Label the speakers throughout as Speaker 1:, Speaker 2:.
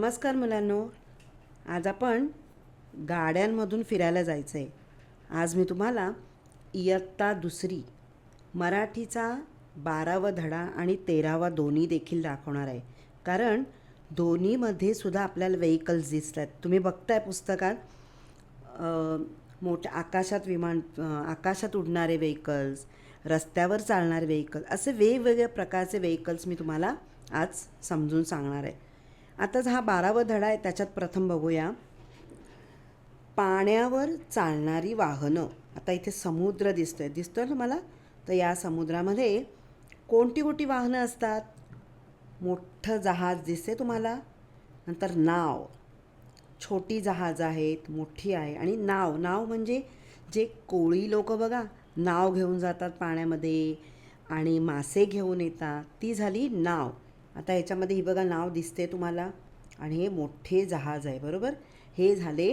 Speaker 1: नमस्कार मुलांनो. आज आपण गाड्यांमधून फिरायला जायचं आहे आज मी तुम्हाला इयत्ता दुसरी मराठीचा बारावा धडा आणि तेरावा दोन्ही देखील दाखवणार आहे. कारण दोन्हीमध्ये सुद्धा आपल्याला व्हेकल्स दिसत आहेत तुम्ही बघताय पुस्तकात मोठ्या आकाशात विमान आकाशात उडणारे व्हेकल्स रस्त्यावर चालणारे व्हेकल असे वेगवेगळ्या प्रकारचे व्हेकल्स मी तुम्हाला आज समजून सांगणार आहे. आताच हा बारावा धडा आहे त्याच्यात प्रथम बघूया. पाण्यावर चालणारी वाहनं. आता इथे समुद्र दिसतोय. दिसतोय ना मला? तर या समुद्रामध्ये कोणती कोणती वाहनं असतात? मोठं जहाज दिसते तुम्हाला? नंतर नाव. छोटी जहाज आहेत मोठी आहे आणि नाव. नाव म्हणजे जे कोळी लोक बघा नाव घेऊन जातात पाण्यामध्ये आणि मासे घेऊन येतात. ती झाली नाव. आता याच्यामध्ये ही बघा नाव दिसते तुम्हाला. आणि हे मोठे जहाज आहे बरोबर? हे झाले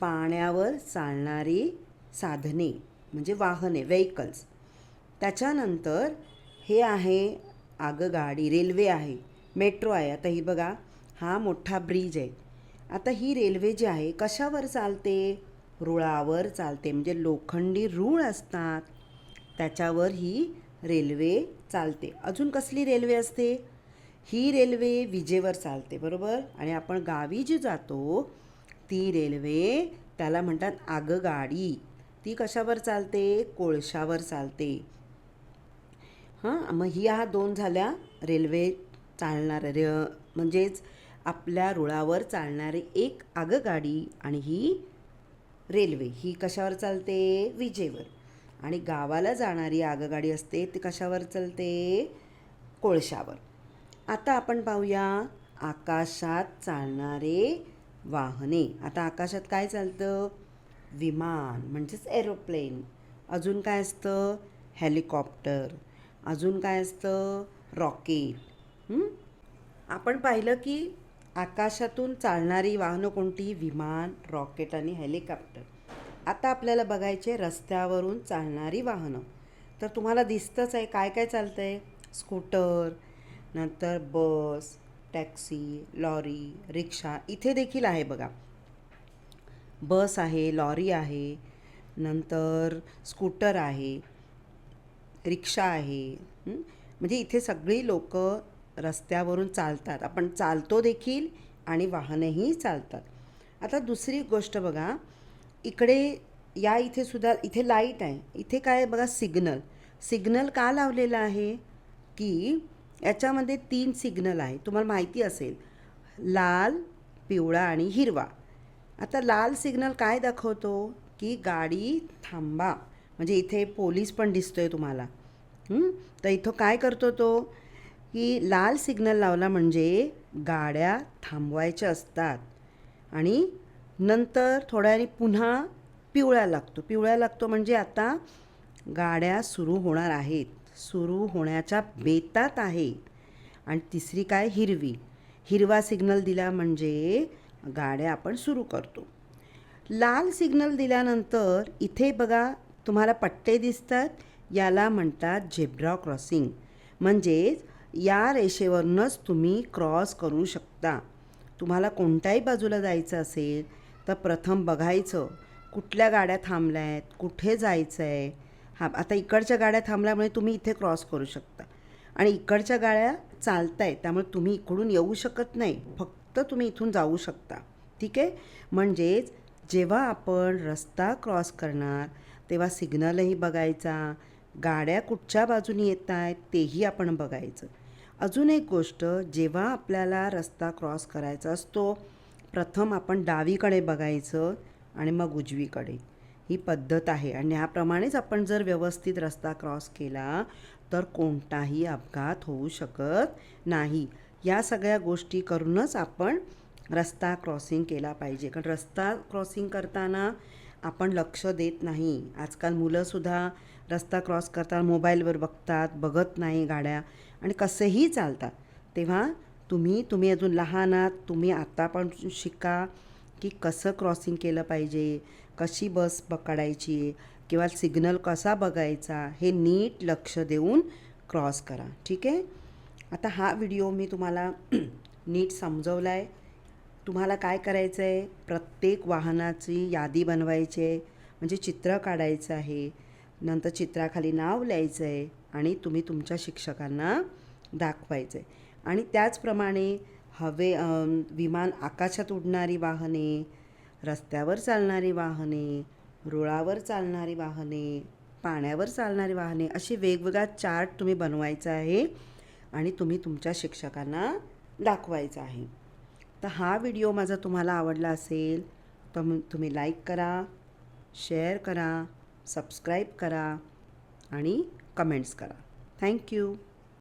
Speaker 1: पाण्यावर चालणारी साधने म्हणजे वाहने व्हेकल्स त्याच्यानंतर हे आहे आगगाडी रेल्वे आहे मेट्रो आहे. आता ही बघा हा मोठा ब्रिज आहे. आता ही रेल्वे जी आहे कशावर चालते? रुळावर चालते म्हणजे लोखंडी रूळ असतात. त्याच्यावर ही रेल्वे चालते. अजून कसली रेल्वे असते? ही रेल्वे विजेवर चालते बरोबर? आणि आपण गावी जी जातो ती रेल्वे त्याला म्हणतात आगगाडी. ती कशावर चालते? कोळशावर चालते. हां मग ही ह्या दोन झाल्या रेल्वे चालणाऱ्या रे म्हणजेच आपल्या रुळावर चालणारी एक आगगाडी आणि ही रेल्वे. ही कशावर चालते? विजेवर. आणि गावाला जाणारी आगगाडी असते ती कशावर चालते? कोळशावर. आता आपण पाहूया आकाशात चालणारे वाहने. आता आकाशात काय चालतं? विमान म्हणजेच एरोप्लेन अजून काय असतं? हेलिकॉप्टर अजून काय असतं? रॉकेट आपण पाहिलं की आकाशातून चालणारी वाहनं कोणती? विमान रॉकेट आणि हेलिकॉप्टर आता आपल्याला बघायचे रस्त्यावरून चालणारी वाहनं. तर तुम्हाला दिसतंच आहे काय काय चालतं आहे स्कूटर नंतर बस टॅक्सी लॉरी रिक्षा इथे देखील आहे बघा. बस आहे लॉरी आहे नंतर स्कूटर आहे रिक्षा आहे म्हणजे इथे सगळी लोक रस्त्यावरून चालतात. आपण चालतो देखील आणि वाहनही चालतात. आता दुसरी गोष्ट बघा इकडे या इथे सुद्धा इथे लाइट आहे. इथे काय आहे बघा सिग्नल. सिग्नल का लावलेलं आहे? की याच्यामध्ये तीन सिग्नल आहे. तुम्हाला माहिती असेल लाल पिवळा आणि हिरवा. आता लाल सिग्नल काय दाखवतो? की गाडी थांबा. म्हणजे इथे पोलीस पण दिसतोय तुम्हाला. तर इथं काय करतो तो? की लाल सिग्नल लावला म्हणजे गाड्या थांबवायच्या असतात. आणि नंतर थोड्या वेळाने पुन्हा पिवळा लागतो. पिवळा लागतो म्हणजे आता गाड्या सुरू होणार आहेत. सुरू होण्याच्या बेतात आहे. आणि तिसरी काय? हिरवी. हिरवा सिग्नल दिला म्हणजे गाड्या आपण सुरू करतो. लाल सिग्नल दिल्यानंतर इथे बघा तुम्हाला पट्टे दिसतात. याला म्हणतात झेब्रा क्रॉसिंग म्हणजेच या रेषेवरूनच तुम्ही क्रॉस करू शकता. तुम्हाला कोणत्याही बाजूला जायचं असेल तर प्रथम बघायचं कुठल्या गाड्या थांबल्या आहेत कुठे जायचं आहे हा आता इकडच्या गाड्या थांबल्यामुळे तुम्ही इथे क्रॉस करू शकता. आणि इकडच्या गाड्या चालत आहेत त्यामुळे तुम्ही इकडून येऊ शकत नाही. फक्त तुम्ही इथून जाऊ शकता. ठीक आहे? म्हणजेच जेव्हा आपण रस्ता क्रॉस करणार तेव्हा सिग्नलही बघायचा. गाड्या कुठच्या बाजूने येत आहेत तेही आपण बघायचं. अजून एक गोष्ट जेव्हा आपल्याला रस्ता क्रॉस करायचा असतो प्रथम आपण डावीकडे बघायचं आणि मग उजवीकडे. ही पद्धत आहे. आणि ह्याप्रमाणेच आपण जर व्यवस्थित रस्ता क्रॉस केला तर कोणताही अपघात होऊ शकत नाही. या सगळ्या गोष्टी करूनच आपण रस्ता क्रॉसिंग केला पाहिजे. कारण रस्ता क्रॉसिंग करताना आपण लक्ष देत नाही. आजकाल मुलंसुद्धा रस्ता क्रॉस करताना मोबाईलवर बघतात बघत नाही गाड्या. आणि कसेही चालतात. तेव्हा तुम्ही तुम्ही अजून लहान आहात तुम्ही आता पण शिका. की कसं क्रॉसिंग केलं पाहिजे कशी बस पकडायची किंवा सिग्नल कसा बघायचा हे नीट लक्ष देऊन क्रॉस करा. ठीक आहे? आता हा व्हिडिओ मी तुम्हाला नीट समजवला आहे तुम्हाला काय करायचं आहे प्रत्येक वाहनाची यादी बनवायची आहे. म्हणजे चित्र काढायचं आहे. नंतर चित्राखाली नाव लिहायचं आहे आणि तुम्ही तुमच्या शिक्षकांना दाखवायचं आहे. आणि त्याचप्रमाणे हवे विमान आकाशात उडणारी वाहने रस्त्यावर चालणारी वाहने रुळावर चालणारी वाहने पाण्यावर चालणारी वाहने अशी वेगवेगळा चार्ट तुम्ही बनवायचा आहे आणि तुम्ही तुमच्या शिक्षकांना दाखवायचा आहे. तर हा व्हिडिओ माझा तुम्हाला आवडला असेल तर तुम्ही लाईक करा शेअर करा सबस्क्राईब करा आणि कमेंट्स करा. थँक्यू.